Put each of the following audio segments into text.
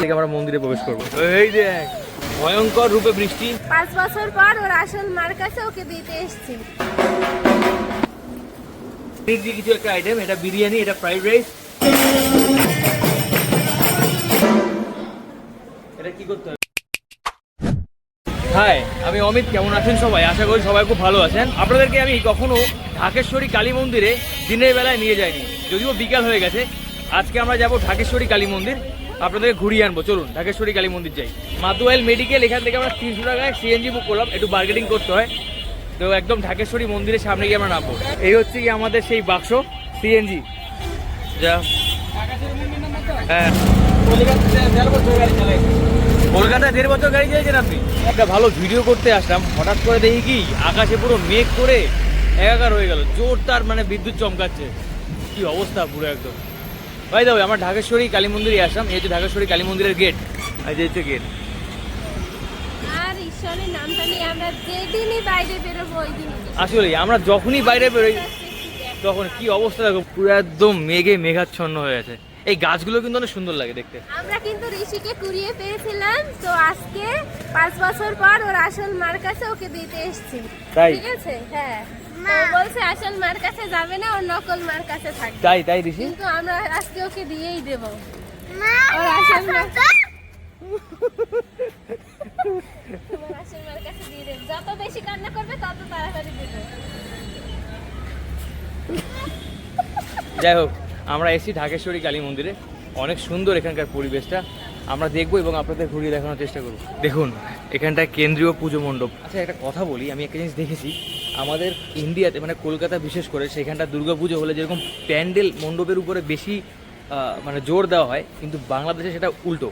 থেকে আমরা মন্দিরে প্রবেশ করব। এই দেখ ভয়ঙ্কর রূপে বৃষ্টি। পাঁচ বছর পর ওর আসল মার কাছে ওকে দিতে এসেছি। কিছু একটা আইটেম এটা বিরিয়ানি এটা ফ্রাইড রাইস এটা কি করতে হবে? হাই আমি অমিত কেমন আছেন সবাই? আশা করি সবাই খুব ভালো আছেন। আপনাদেরকে আমি কখনো ঢাকেশ্বরী কালী মন্দিরে দিনের বেলায় নিয়ে যাইনি। যদিও বিকাল হয়ে গেছে আজকে আমরা যাব ঢাকেশ্বরী কালী মন্দির। আপনাদেরকে ঘুরিয়ে আনব, চলুন, ঢাকেশ্বরী কালী মন্দির যাই। মাতুয়াইল মেডিকেল এখান থেকে আমরা তিনশো টাকায় সিএনজি বুক করলাম, একটু বার্গেটিং করতে হয়। তো একদম ঢাকেশ্বরী মন্দিরের সামনে গিয়ে আমরা নামবো। এই হচ্ছে কি আমাদের সেই বাক্স সিএনজি যা। হ্যাঁ। কলকাতায় দেড় বছর গাড়ি চাইছেন আপনি? একটা ভালো ভিডিও করতে আসলাম, হঠাৎ করে দেখি কি, আকাশে পুরো মেঘ করে একাকার হয়ে গেল জোর তার মানে বিদ্যুৎ চমকাচ্ছে। কি অবস্থা পুরো একদম। ভাই দাও আমার ঢাকেশ্বরী কালী মন্দিরে আসলাম এই হচ্ছে ঢাকেশ্বরী কালী মন্দিরের গেট এই যে গেট আর ঈশ্বরের নামটা নিয়ে আমরা যেদিনই বাইরে বেরোবো ওই দিনই আসলে আমরা যখনই বাইরে বেরোই তখন কি অবস্থা দেখো পুরো একদম মেঘে মেঘাচ্ছন্ন হয়ে আছে। এই গাছগুলো কিন্তু অনেক সুন্দর লাগে দেখতে। আমরা কিন্তু ঋষিকে কুড়িয়ে পেয়েছিলাম তো আজকে পাঁচ বছর পর ওর আসল মার কাছে ওকে দিতে এসেছি। তাই? ঠিক আছে? হ্যাঁ। বলছে আসল মার কাছে যাবে না ওর নকল মার কাছে থাকবে। তাই তাই ঋষি? কিন্তু আমরা আজকে ওকে দিয়েই দেবো। ওর আসল মার আসল মার কাছে দিয়ে দেবো। যত বেশি কান্না করবে তত তাড়াতাড়ি দেবো। যাই হোক আমরা এসেছি ঢাকেশ্বরী কালী মন্দিরে। অনেক সুন্দর এখানকার পরিবেশটা। আমরা দেখব এবং আপনাদের ঘুরিয়ে দেখানোর চেষ্টা করব। দেখুন এখানটায় কেন্দ্রীয় পুজো মণ্ডপ। আচ্ছা একটা কথা বলি আমি একটা জিনিস দেখেছি। আমাদের ইন্ডিয়াতে মানে কলকাতা বিশেষ করে সেখানটা দুর্গা পুজো হলে যেরকম প্যান্ডেল মণ্ডপের উপরে বেশি মানে জোর দেওয়া হয় কিন্তু বাংলাদেশে সেটা উল্টো।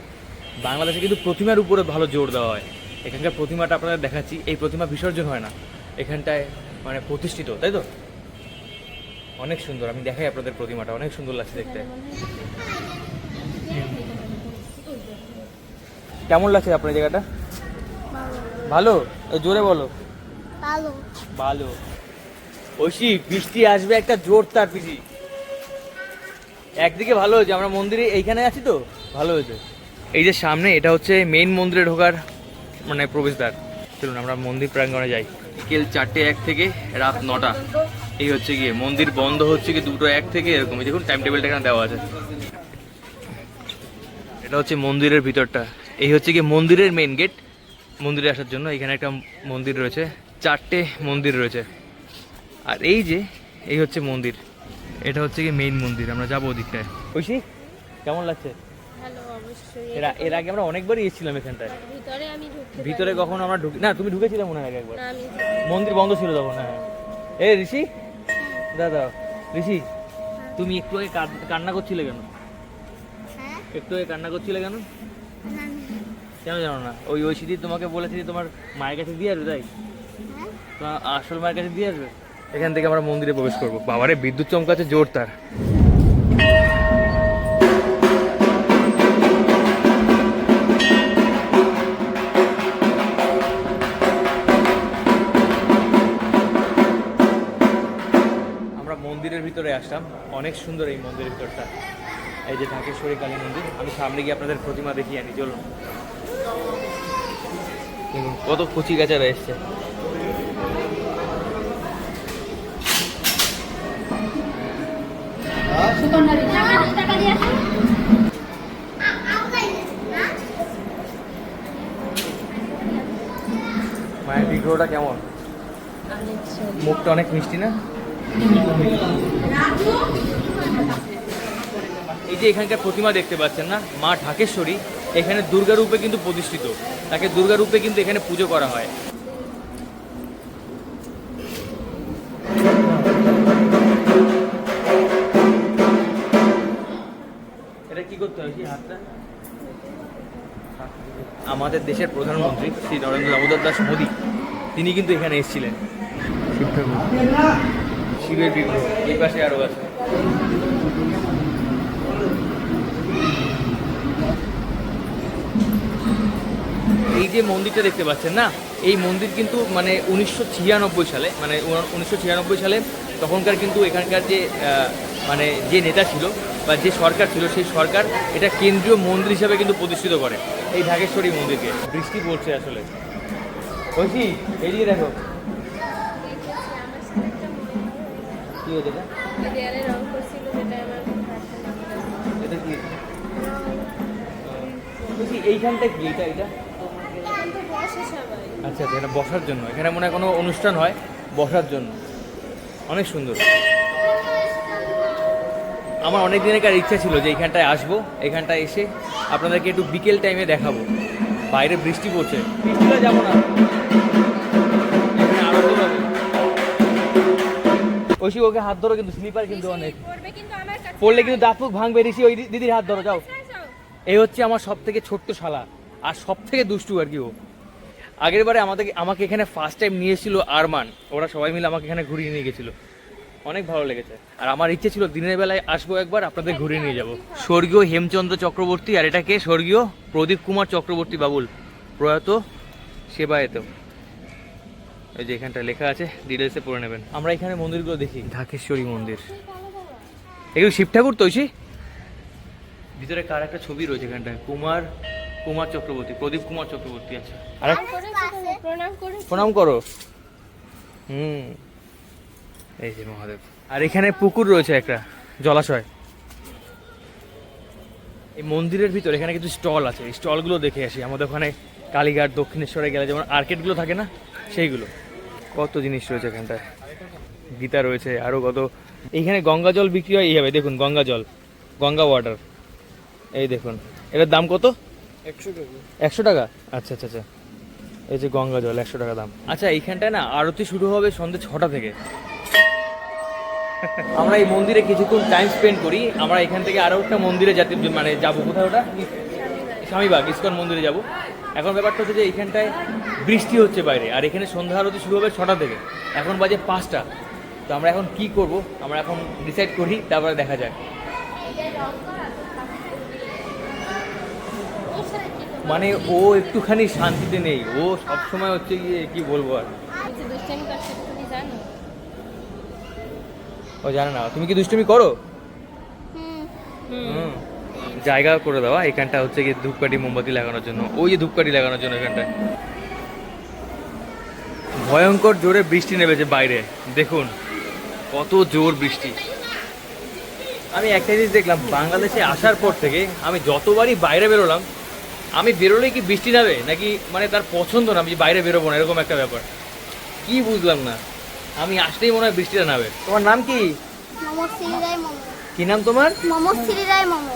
বাংলাদেশে কিন্তু প্রতিমার উপরে ভালো জোর দেওয়া হয়। এখানকার প্রতিমাটা আপনাদের দেখাচ্ছি এই প্রতিমা বিসর্জন হয় না। এখানটায় মানে প্রতিষ্ঠিত তাই তো? অনেক সুন্দর আমি দেখাই আপনাদের প্রতিমাটা অনেক সুন্দর লাগছে দেখতে। কেমন লাগছে আপনার জায়গাটা? ভালো? জোরে বলো। ভালো। ভালো। ঐশী, বৃষ্টি আসবে একটা জোর তার পিসি একদিকে ভালো হয়েছে, আমরা মন্দিরে এইখানে আছি তো, ভালো হয়েছে। এই যে সামনে, এটা হচ্ছে মেইন মন্দিরে ঢোকার মানে প্রবেশদ্বার। চলুন, আমরা মন্দির প্রাঙ্গণে যাই। বিকেল চারটে এক থেকে রাত নটা। এই হচ্ছে গিয়ে, মন্দির বন্ধ হচ্ছে কি দুটো এক থেকে এরকম। দেখুন টাইম টেবিলটা এখানে দেওয়া আছে। এটা হচ্ছে মন্দিরের ভিতরটা। এই হচ্ছে গিয়ে মন্দিরের মেইন গেট মন্দিরে আসার জন্য এখানে একটা মন্দির রয়েছে। চারটে মন্দির রয়েছে। আর এই যে এই হচ্ছে মন্দির। এটা হচ্ছে কি মেইন মন্দির আমরা যাব ওদিকটায়। ঐশী কেমন লাগছে? অবশ্যই। এর আগে আমরা অনেকবারই এসেছিলাম এখানটায়। ভিতরে কখনো আমরা ঢুকি না তুমি ঢুকেছিলে মনে হয় একবার। মন্দির বন্ধ ছিল তখন হ্যাঁ। এ ঋষি? দাদা ঋষি তুমি একটু আগে কান্না করছিলে কেন? হ্যাঁ? একটু আগে কান্না করছিলে কেন? কেন জানো না? ওই সিদ্ধি তোমাকে বলেছি তোমার মায়ের কাছে দিয়ে আসবে তাই? আসল মায়ের কাছে দিয়ে আসবে? এখান থেকে আমরা মন্দিরে প্রবেশ করব। বাবারে বিদ্যুৎ চমকাচ্ছে জোর তার। আমরা মন্দিরের ভিতরে আসলাম। অনেক সুন্দর এই মন্দিরের ভিতরটা। এই যে ঢাকেশ্বরী কালী মন্দির আমি সামনে গিয়ে আপনাদের প্রতিমা দেখিয়ে আনি চলুন কত কচি গাছারা এসছে টাকা দিয়ে আসুন মায়ের বিগ্রহটা কেমন? মুখটা অনেক মিষ্টি না? এই যে এখানকার প্রতিমা দেখতে পাচ্ছেন না? মা ঢাকেশ্বরী, এখানে দুর্গা রূপে কিন্তু প্রতিষ্ঠিত। তাকে দুর্গা রূপে কিন্তু এখানে পুজো করা হয়। কি করতে হাতটা? আমাদের দেশের প্রধানমন্ত্রী শ্রী নরেন্দ্র দামোদর দাস মোদী, তিনি কিন্তু এখানে এসেছিলেন। শিবের বিগ্রহ, এই পাশে আছে। এই যে মন্দিরটা দেখতে পাচ্ছেন না, এই মন্দির কিন্তু মানে উনিশশো ছিয়ানব্বই সালে মানে উনিশশো ছিয়ানব্বই সালে তখনকার কিন্তু এখানকার যে মানে যে নেতা ছিল বা যে সরকার ছিল, সেই সরকার এটা কেন্দ্রীয় মন্দির হিসাবে কিন্তু প্রতিষ্ঠিত করে, এই ঢাকেশ্বরী মন্দিরকে। বৃষ্টি পড়ছে আসলে। বলছি এদিকে দেখো। কি এটা? কি? বলছি এটা এটা? আচ্ছা আচ্ছা এটা বসার জন্য। এখানে মনে হয় কোনো অনুষ্ঠান হয়, বসার জন্য। অনেক সুন্দর। আমার অনেক দিনের ইচ্ছা ছিল যে এইখানটায় আসব এখানটায় এসে আপনাদেরকে একটু বিকেল টাইমে দেখাবো। বাইরে বৃষ্টি পড়ছে। বৃষ্টিটা যাব না। আরতি ওকে হাত ধরো কিন্তু স্লিপার কিন্তু অনেক। পড়বে কিন্তু আমার কাছে। পড়লে কিন্তু দাঁত মুখ ভাঙবে। ঋষি ওই দিদির হাত ধরো যাও। যাও। এই হচ্ছে আমার সব থেকে ছোট্ট শালা। আর সব থেকে দুষ্টু আর কি ও। আগের বারে আমাদের আমাকে এখানে ফার্স্ট টাইম নিয়ে এসেছিল আরমান। ওরা সবাই মিলে আমাকে এখানে ঘুরিয়ে নিয়ে গেছিল। অনেক ভালো লেগেছে। আর আমার ইচ্ছে ছিল দিনের বেলায় আসব একবার আপনাদের ঘুরিয়ে নিয়ে যাব। স্বর্গীয় হেমচন্দ্র চক্রবর্তী আর এটাকে স্বর্গীয় প্রদীপ কুমার চক্রবর্তী বাবুল। প্রয়াত সেবায়েত। এই যে এখানটা লেখা আছে ডিটেলসে পড়ে নেবেন। আমরা এখানে মন্দিরগুলো দেখি। ঢাকেশ্বরী মন্দির। এগুলো শিব ঠাকুর তো ঐশী? ভিতরে কার একটা ছবি রয়েছে এখানটায়? কুমার কুমার চক্রবর্তী প্রদীপ কুমার চক্রবর্তী আছে। আর প্রণাম করো। হুম। এই যে মহাদেব। আর এখানে পুকুর রয়েছে একটা জলাশয়। এই মন্দিরের ভিতর এখানে কিছু স্টল আছে। এই স্টলগুলো দেখে আসি। আমাদের ওখানে কালীঘাট দক্ষিণেশ্বরে গেলে যেমন আর্কেটগুলো থাকে না সেইগুলো। কত জিনিস রয়েছে এখানটায়। গীতা রয়েছে আরও কত। এইখানে গঙ্গা জল বিক্রি হয় এইভাবে দেখুন গঙ্গা জল গঙ্গা ওয়াটার এই দেখুন এটার দাম কত? একশো টাকা? আচ্ছা আচ্ছা আচ্ছা। এই যে গঙ্গা জল একশো টাকা দাম। আচ্ছা এইখানটায় না আরতি শুরু হবে সন্ধ্যে ছটা থেকে। আমরা এই মন্দিরে কিছুক্ষণ টাইম স্পেন্ড করি। আমরা এখান থেকে আরও একটা মন্দিরে যাতে মানে যাব। কোথায় ওটা? স্বামীবাগ, ইস্কন মন্দিরে যাব। এখন ব্যাপারটা হচ্ছে যে এইখানটায় বৃষ্টি হচ্ছে বাইরে। আর এখানে সন্ধ্যা আরতি শুরু হবে ছটা থেকে। এখন বাজে পাঁচটা। তো আমরা এখন কি করব? আমরা এখন ডিসাইড করি, তারপরে দেখা যায় মানে ও একটুখানি শান্তিতে নেই। ও সবসময় হচ্ছে গিয়ে কি বলব আর কিছু দুষ্টামি করছে তুমি জানো ও জানে না। তুমি কি দুষ্টুমি করো। জায়গা করে দেওয়া এখানটা হচ্ছে কি ধূপকাঠি মোমবাতি লাগানোর জন্য। ওই যে ধূপকাঠি লাগানোর জন্য এখানটায়। ভয়ঙ্কর জোরে বৃষ্টি নেমেছে বাইরে। দেখুন কত জোর বৃষ্টি। আমি একটা জিনিস দেখলাম বাংলাদেশে আসার পর থেকে আমি যতবারই বাইরে বেরোলাম আমি বেরোলেই কি বৃষ্টি নাবে নাকি মানে তার পছন্দ না আমি বাইরে বেরোবো না এরকম একটা ব্যাপার। কি বুঝলাম না। আমি আসলেই মনে হয় বৃষ্টিটা নামে। তোমার নাম কি? কি নাম তোমার? মোমো শ্রীরায় মোমো।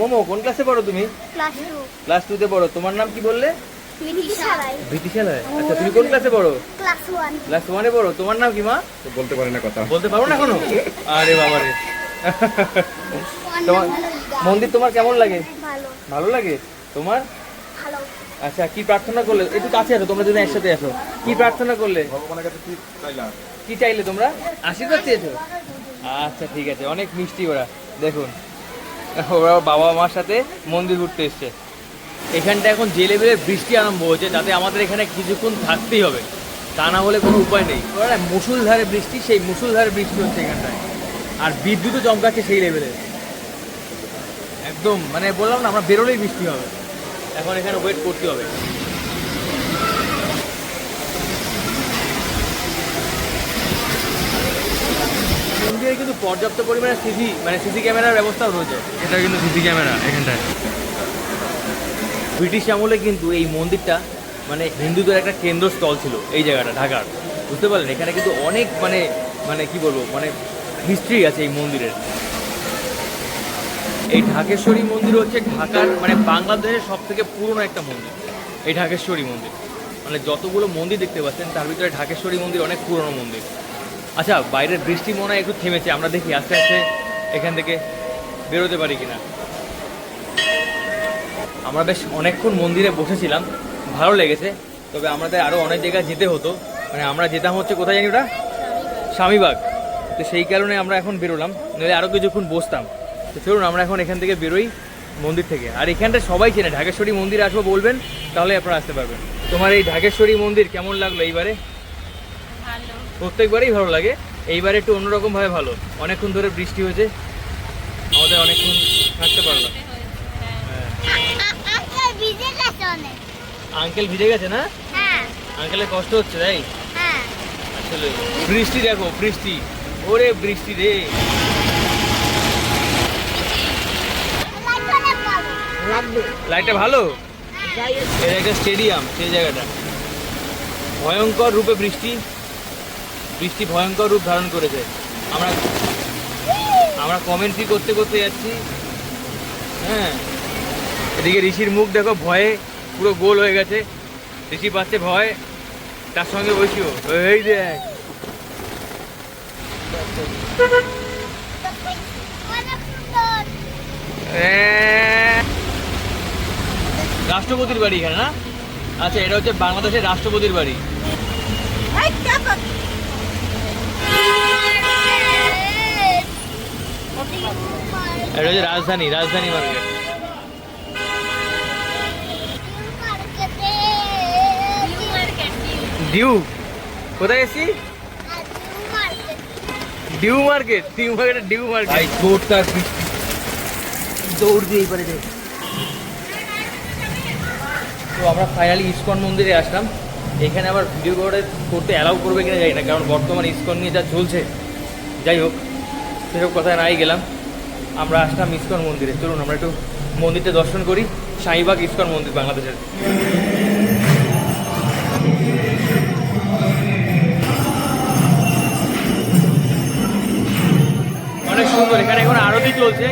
মোমো কোন ক্লাসে পড়ো তুমি? ক্লাস টুতে পড়ো। তোমার নাম কি বললে? রায় ভীতিশালায় আচ্ছা তুমি কোন ক্লাসে পড়ো? ক্লাস ওয়ান ওয়ানে পড়ো। তোমার নাম কি মা? বলতে পারি না কথা। বলতে পারো না এখনও? আরে বাবা রে। তোমার মন্দির তোমার কেমন লাগে? ভালো। ভালো লাগে? তোমার? আচ্ছা কি প্রার্থনা করলে? একটু কাছে আসো তোমরা যদি একসাথে আসো। কি প্রার্থনা করলে? ভগবানের কাছে কি চাইলাম? কি চাইলে তোমরা? আশীর্বাদ চেয়েছো? আচ্ছা ঠিক আছে অনেক মিষ্টি ওরা। দেখুন ওরা বাবা মার সাথে মন্দির ঘুরতে এসছে। এখানটা এখন যে লেভেলের বৃষ্টি আরম্ভ হয়েছে যাতে আমাদের এখানে কিছুক্ষণ থাকতেই হবে। তা না হলে কোনো উপায় নেই। ওরা মুসুলধারে বৃষ্টি সেই মুসুলধারে বৃষ্টি হচ্ছে এখানটায়। আর বিদ্যুৎও চমকাচ্ছে সেই লেভেলে একদম মানে বললাম না আমরা বেরোলেই বৃষ্টি হবে। এখন এখানে ওয়েট করতে হবে। মন্দিরে কিন্তু পর্যাপ্ত পরিমাণে সিসি মানে সিসি ক্যামেরার ব্যবস্থাও রয়েছে। এটা কিন্তু সিসি ক্যামেরা এখানটায়। ব্রিটিশ আমলে কিন্তু এই মন্দিরটা মানে হিন্দুদের একটা কেন্দ্রস্থল ছিল এই জায়গাটা ঢাকার। বুঝতে পারলেন? এখানে কিন্তু অনেক মানে মানে কি বলব মানে হিস্ট্রি আছে এই মন্দিরের। এই ঢাকেশ্বরী মন্দির হচ্ছে ঢাকার মানে বাংলাদেশের সব থেকে পুরনো একটা মন্দির। এই ঢাকেশ্বরী মন্দির। মানে যতগুলো মন্দির দেখতে পাচ্ছেন তার ভিতরে ঢাকেশ্বরী মন্দির অনেক পুরনো মন্দির। আচ্ছা বাইরের বৃষ্টি মনে হয় একটু থেমেছে আমরা দেখি আস্তে আস্তে এখান থেকে বেরোতে পারি কিনা। আমরা বেশ অনেকক্ষণ মন্দিরে বসেছিলাম ভালো লেগেছে তবে আমাদের আরও অনেক জায়গায় যেতে হতো। মানে আমরা যেতাম হচ্ছে কোথায় জানি ওটা? স্বামীবাগ। তো সেই কারণে আমরা এখন বেরোলাম নইলে আরও কিছুক্ষণ বসতাম। তো চলুন আমরা এখন এখান থেকে বেরোই মন্দির থেকে। আর এখানটা সবাই চেনে ঢাকেশ্বরী মন্দির আসব বলবেন তাহলে আপনারা আসতে পারবেন। তোমার এই ঢাকেশ্বরী মন্দির কেমন লাগল এইবারে? ভালো। প্রত্যেকবারেই ভালো লাগে এইবারে একটু অন্যরকমভাবে ভালো। অনেকক্ষণ ধরে বৃষ্টি হয়েছে আমাদের অনেকক্ষণ থাকতে পারলাম। আঙ্কেল ভিজে গেছে অনেক। আঙ্কেল ভিজে গেছে না? হ্যাঁ। আঙ্কেলের কষ্ট হচ্ছে তাই? হ্যাঁ। আসলে বৃষ্টি দেখো বৃষ্টি। ওরে বৃষ্টি রে লাইট অনেক ভালো লাইটটা ভালো? এটা একটা স্টেডিয়াম সেই জায়গাটা। ভয়ঙ্কর রূপে বৃষ্টি। বৃষ্টি ভয়ঙ্কর রূপ ধারণ করেছে। আমরা আমরা কমেন্ট্রি করতে করতে যাচ্ছি। হ্যাঁ। এদিকে ঋষির মুখ দেখো ভয়ে পুরো গোল হয়ে গেছে। ঋষি পাচ্ছে ভয়। তার সঙ্গে বসিও এই দেখ এ- রাষ্ট্রপতির বাড়ি এখানে না? আচ্ছা এটা হচ্ছে বাংলাদেশের রাষ্ট্রপতির বাড়ি। এটা হচ্ছে রাজধানী রাজধানী মার্কেট ডিউ কোথায় এসছি ডিউ মার্কেট ডিউ মার্কেট ডিউ মার্কেট দৌড় দিয়ে এবারে দেখ তো আমরা ফাইনালি ইস্কন মন্দিরে আসলাম। এখানে আবার ভিডিও করে করতে অ্যালাউ করবে কিনা জানি না, কারণ বর্তমানে ইস্কন নিয়ে যা চলছে, যাই হোক, সেসব কথায় নাই গেলাম। আমরা আসলাম ইস্কন মন্দিরে। চলুন, আমরা একটু মন্দিরটা দর্শন করি। শাহিবাগ ইস্কন মন্দির বাংলাদেশের। অনেক সুন্দর। এখানে এখন আরতি চলছে।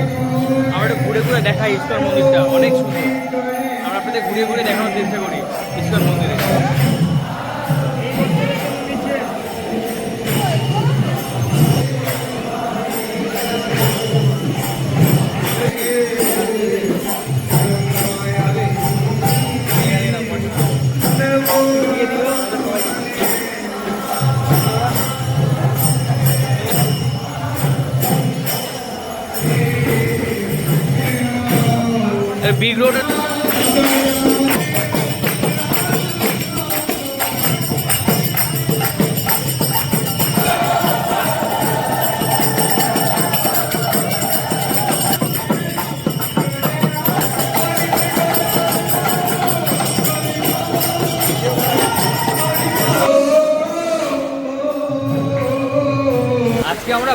আমরা একটু ঘুরে ঘুরে দেখাই ইস্কন মন্দিরটা। অনেক সুন্দর। আপনাদের ঘুরে ঘুরে দেখানোর চেষ্টা করি ইস্কন মন্দিরে বিগ রোড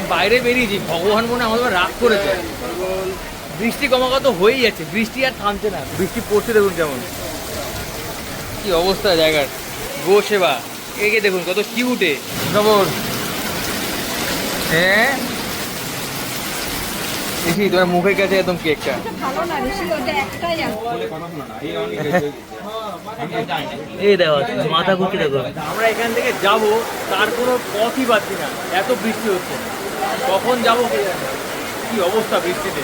বাইরে বেরিয়েছি ভগবান মনে হয় আমাদের রাগ করেছে। বৃষ্টি ক্রমাগত হয়েই যাচ্ছে বৃষ্টি আর থামছে না। বৃষ্টি পড়ছে দেখুন কেমন। কি অবস্থা জায়গার। গো সেবা। একে দেখুন কত কিউটে খবর? হ্যাঁ? দেখি তোমার মুখের কাছে একদম কেকটা এই দেখো মাথা ঘুরছে দেখো। আমরা এখান থেকে যাব তার কোনো পথই পাচ্ছি না এত বৃষ্টি হচ্ছে। কখন যাব কে অবস্থা বৃষ্টিতে?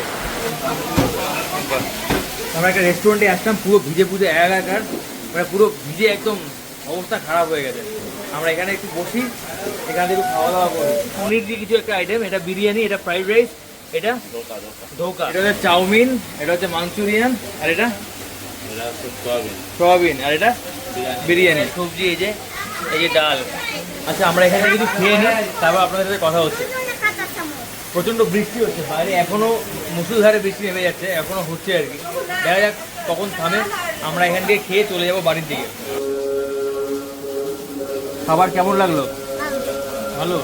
আমরা একটা রেস্টুরেন্টে আসলাম, পুরো ভিজে পুজে একাকার মানে পুরো ভিজে একদম অবস্থা খারাপ হয়ে গেছে। আমরা এখানে একটু বসি, এখান থেকে খাওয়া দাওয়া করি। পনির দিয়ে কিছু একটা আইটেম এটা বিরিয়ানি, এটা ফ্রাইড রাইস এটা ধোকা। এটা হচ্ছে চাউমিন, এটা হচ্ছে মাঞ্চুরিয়ান, আর এটা সয়াবিন, আর এটা বিরিয়ানি। সবজি এই যে এই যে ডাল। আচ্ছা আমরা এখানে কিছু খেয়ে নিই, তারপর আপনাদের সাথে কথা হচ্ছে। প্রচণ্ড বৃষ্টি হচ্ছে। বাইরে এখনও মুসুলধারে বৃষ্টি নেমে যাচ্ছে, এখনও হচ্ছে আর কি। দেখা যাক কখন থামে। আমরা এখান থেকে খেয়ে চলে যাব বাড়ির দিকে। খাবার কেমন লাগল? ভালো।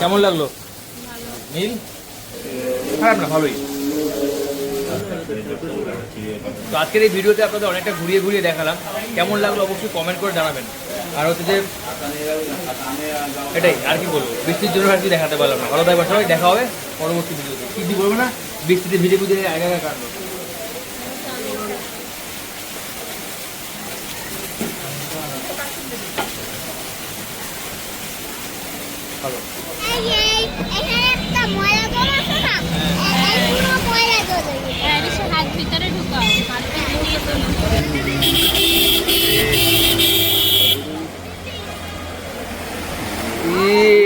কেমন লাগল? নীল? খারাপ না, ভালোই। তো আজকের এই ভিডিওতে আপনাদের অনেকটা ঘুরিয়ে ঘুরিয়ে দেখালাম। কেমন লাগল অবশ্যই কমেন্ট করে জানাবেন। আর হচ্ছে যে এটাই আর কি বলব? বৃষ্টির জন্য আর কি দেখাতে পারলাম না। ভালো থাকবে সবাই দেখা হবে পরবর্তী ভিডিওতে। কি কি বলব না? বৃষ্টিতে ভিজে ভিজে আগা আগা কাটলো এই E